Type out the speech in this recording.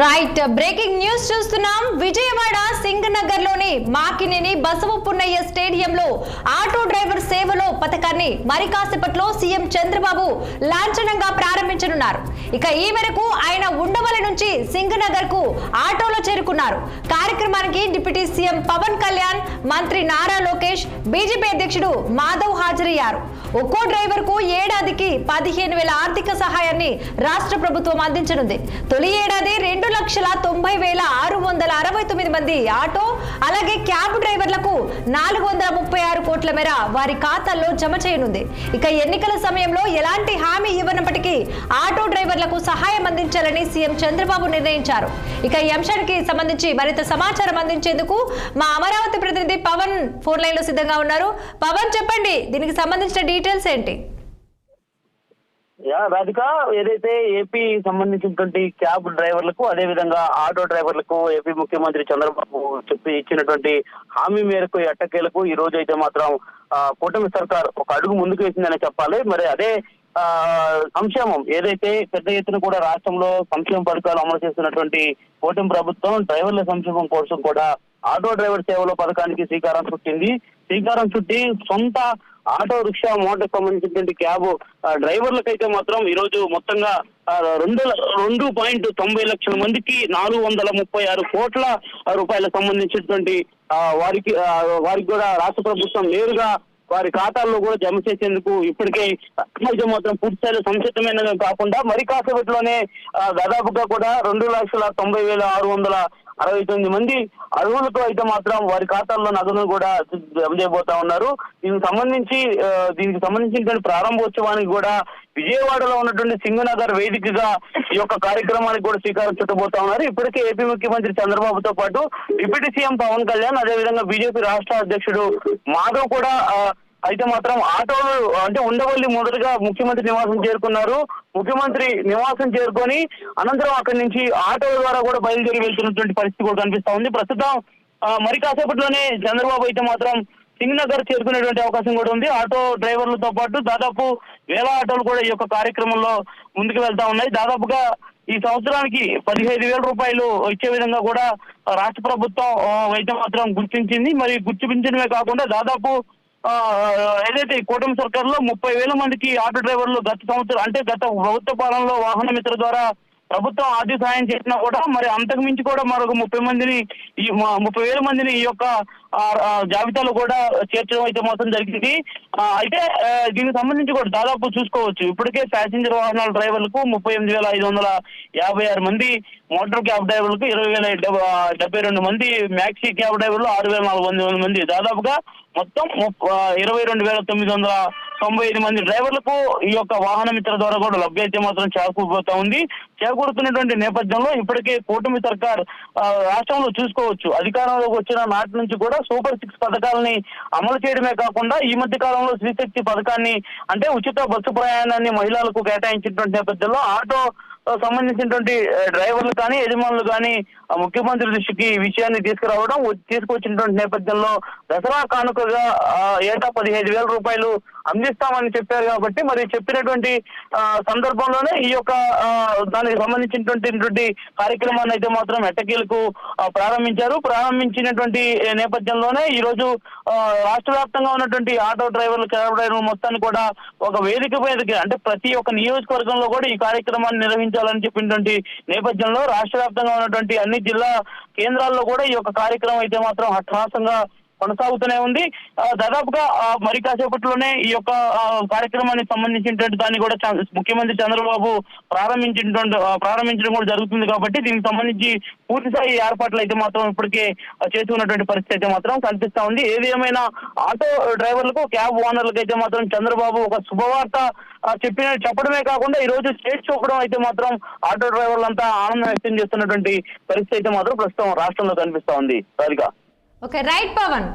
Right breaking news చూస్తున్నాం. విజయవాడ సింగనగర్ మాకినేని బసవపున్నయ్య స్టేడియంలో auto driver సేవలో పథకాన్ని మరి కాసేపట్లో సీఎం చంద్రబాబు లాంఛనంగా ప్రారంభించనున్నారు. ఇక ఈ మేరకు ఆయన ఉండవల నుంచి సింగనగర్కు ఆటోలో చేరుకున్నారు. కార్యక్రమానికి డిప్యూటీ సీఎం పవన్ కళ్యాణ్ మంత్రి నారా లోకేష్ బీజేపీ అధ్యక్షుడు మాధవ్ హాజరయ్యారు. ఒక్కో డ్రైవర్కు ఏడాదికి పదిహేను వేల ఆర్థిక సహాయాన్ని రాష్ట్ర ప్రభుత్వం అందించనుంది. తొలి ఏడాది రెండు లక్షల తొంభై వేల ఆరు వందల అరవై తొమ్మిది మంది ఆటో అలాగే క్యాబ్ డ్రైవర్లకు నాలుగు వందల ముప్పై ఆరు కోట్ల మేర వారి ఖాతాల్లో జమ చేయనుంది. ఇక ఎన్నికల సమయంలో ఎలాంటి హామీ ఇవ్వనప్పటికీ ఆటో డ్రైవర్లకు సహాయం అందించాలని సీఎం చంద్రబాబు నిర్ణయించారు. ఇక ఈ అంశానికి సంబంధించి మరింత సమాచారం అందించేందుకు మా అమరావతి ప్రతినిధి పవన్ ఫోన్ లైన్లో సిద్ధంగా ఉన్నారు. పవన్ చెప్పండి దీనికి సంబంధించిన డీటెయిల్స్ ఏంటి? రాధిక ఏదైతే ఏపీ సంబంధించినటువంటి క్యాబ్ డ్రైవర్లకు అదే విధంగా ఆటో డ్రైవర్లకు ఏపీ ముఖ్యమంత్రి చంద్రబాబు చెప్పి ఇచ్చినటువంటి హామీ మేరకు ఎట్టకేలకు ఈ రోజు అయితే మాత్రం కూటమి సర్కార్ ఒక అడుగు ముందుకు వేసిందని చెప్పాలి. మరి అదే సంక్షేమం ఏదైతే పెద్ద ఎత్తున కూడా రాష్ట్రంలో సంక్షేమ పథకాలు అమలు చేస్తున్నటువంటి కూటమి ప్రభుత్వం డ్రైవర్ల సంక్షేమం కోసం కూడా ఆటో డ్రైవర్ సేవల పథకానికి శ్రీకారం చుట్టింది. శ్రీకారం చుట్టి సొంత ఆటో రిక్షా మోటార్ సంబంధించినటువంటి క్యాబ్ డ్రైవర్లకైతే మాత్రం ఈ రోజు మొత్తంగా రెండు రెండు పాయింట్ తొంభై లక్షల మందికి నాలుగు వందల ముప్పై ఆరు కోట్ల రూపాయలకు సంబంధించినటువంటి వారికి వారికి కూడా రాష్ట్ర ప్రభుత్వం నేరుగా వారి ఖాతాల్లో కూడా జమ చేసేందుకు ఇప్పటికే సమాజం మాత్రం పూర్తి సంసిద్ధమైన కాకుండా మరి కాసేపట్లోనే దాదాపుగా కూడా రెండు లక్షల తొంభై వేల ఆరు వందల అరవై తొమ్మిది మంది అర్హులతో అయితే మాత్రం వారి ఖాతాల్లో నగదును కూడా జమ చేయబోతా ఉన్నారు. దీనికి సంబంధించి దీనికి సంబంధించినటువంటి ప్రారంభోత్సవానికి కూడా విజయవాడలో ఉన్నటువంటి సింగనగర్ వేదికగా ఈ యొక్క కార్యక్రమానికి కూడా శ్రీకారం చుట్టబోతా ఉన్నారు. ఇప్పటికే ఏపీ ముఖ్యమంత్రి చంద్రబాబుతో పాటు డిప్యూటీ సీఎం పవన్ కళ్యాణ్ అదేవిధంగా బీజేపీ రాష్ట్ర అధ్యక్షుడు మాధవ్ కూడా అయితే మాత్రం ఆటోలు అంటే ఉండవల్లి మొదటగా ముఖ్యమంత్రి నివాసం చేరుకున్నారు. ముఖ్యమంత్రి నివాసం చేరుకొని అనంతరం అక్కడి నుంచి ఆటోల ద్వారా కూడా బయలుదేరి వెళ్తున్నటువంటి పరిస్థితి కూడా కనిపిస్తా ఉంది. ప్రస్తుతం మరి కాసేపట్లోనే చంద్రబాబు అయితే మాత్రం సింగ్ నగర్ చేరుకునేటువంటి అవకాశం కూడా ఉంది. ఆటో డ్రైవర్లతో పాటు దాదాపు వేల ఆటోలు కూడా ఈ యొక్క కార్యక్రమంలో ముందుకు వెళ్తా ఉన్నాయి. దాదాపుగా ఈ సంవత్సరానికి పదిహేను వేల రూపాయలు ఇచ్చే విధంగా కూడా రాష్ట్ర ప్రభుత్వం అయితే మాత్రం గుర్తించింది. మరి గుర్తించడమే కాకుండా దాదాపు ఏదైతే కూటమి సర్కార్లో ముప్పై వేల మందికి ఆటో డ్రైవర్లు గత సంవత్సరం అంటే గత ప్రభుత్వ పాలనలో వాహన మిత్ర ద్వారా ప్రభుత్వం ఆర్థిక సాయం చేసినా కూడా మరి అంతకు మించి కూడా మరొక ముప్పై మందిని ఈ ముప్పై వేల మందిని ఈ యొక్క జాబితాలో కూడా చేర్చడం అయితే మొత్తం జరిగింది. అయితే దీనికి సంబంధించి కూడా దాదాపు చూసుకోవచ్చు. ఇప్పటికే ప్యాసింజర్ వాహనాల డ్రైవర్లకు ముప్పై ఎనిమిది వేల ఐదు వందల యాభై ఆరు మంది మోటార్ క్యాబ్ డ్రైవర్లకు ఇరవై వేల డెబ్బై రెండు మంది మ్యాక్సీ క్యాబ్ డ్రైవర్లు ఆరు వేల నాలుగు వందల మంది. దాదాపుగా మొత్తం ముప్ప- ఇరవై రెండు వేల తొమ్మిది వందల తొంభై ఐదు మంది డ్రైవర్లకు ఈ యొక్క వాహన మిత్ర ద్వారా కూడా లభ్యత మాత్రం చేకూరుపోతా ఉంది. చేకూరుతున్నటువంటి నేపథ్యంలో ఇప్పటికే కూటమి సర్కార్ రాష్ట్రంలో చూసుకోవచ్చు. అధికారంలోకి వచ్చిన నాటి నుంచి కూడా సూపర్ సిక్స్ పథకాలని అమలు చేయడమే కాకుండా ఈ మధ్య కాలంలో శ్రీశక్తి పథకాన్ని అంటే ఉచిత బస్సు ప్రయాణాన్ని మహిళలకు కేటాయించినటువంటి నేపథ్యంలో ఆటో సంబంధించినటువంటి డ్రైవర్లు కానీ యజమానులు కానీ ముఖ్యమంత్రి దృష్టికి ఈ విషయాన్ని తీసుకురావడం తీసుకొచ్చినటువంటి నేపథ్యంలో దసరా కానుకగా ఏటా పదిహేను వేల రూపాయలు అందిస్తామని చెప్పారు కాబట్టి మరి చెప్పినటువంటి సందర్భంలోనే ఈ యొక్క దానికి సంబంధించినటువంటి కార్యక్రమాన్ని అయితే మాత్రం ఎట్టకీలకు ప్రారంభించారు. ప్రారంభించినటువంటి నేపథ్యంలోనే ఈ రోజు రాష్ట్ర వ్యాప్తంగా ఉన్నటువంటి ఆటో డ్రైవర్లు క్యాబ్ డ్రైవర్లు మొత్తాన్ని కూడా ఒక వేదిక మీదకి అంటే ప్రతి ఒక్క నియోజకవర్గంలో కూడా ఈ కార్యక్రమాన్ని నిర్వహించాలని చెప్పినటువంటి నేపథ్యంలో రాష్ట్ర వ్యాప్తంగా ఉన్నటువంటి అన్ని జిల్లా కేంద్రాల్లో కూడా ఈ యొక్క కార్యక్రమం అయితే మాత్రం హఠాసంగా కొనసాగుతూనే ఉంది. దాదాపుగా మరి కాసేపట్లోనే ఈ యొక్క కార్యక్రమానికి సంబంధించినటువంటి దాన్ని కూడా ముఖ్యమంత్రి చంద్రబాబు ప్రారంభించినటువంటి ప్రారంభించడం కూడా జరుగుతుంది కాబట్టి దీనికి సంబంధించి పూర్తి స్థాయి ఏర్పాట్లు అయితే మాత్రం ఇప్పటికే ఆ, చేసి ఉన్నటువంటి పరిస్థితి అయితే మాత్రం కనిపిస్తా ఉంది. ఏది ఏమైనా ఆటో డ్రైవర్లకు క్యాబ్ ఓనర్లకు అయితే మాత్రం చంద్రబాబు ఒక శుభవార్త చెప్పిన చెప్పడమే కాకుండా ఈ రోజు స్టేట్ చూపడం అయితే మాత్రం ఆటో డ్రైవర్లంతా ఆనందం వ్యక్తం చేస్తున్నటువంటి పరిస్థితి అయితే మాత్రం ప్రస్తుతం రాష్ట్రంలో కనిపిస్తా ఉంది. సరిగా ఓకే రైట్ పవన్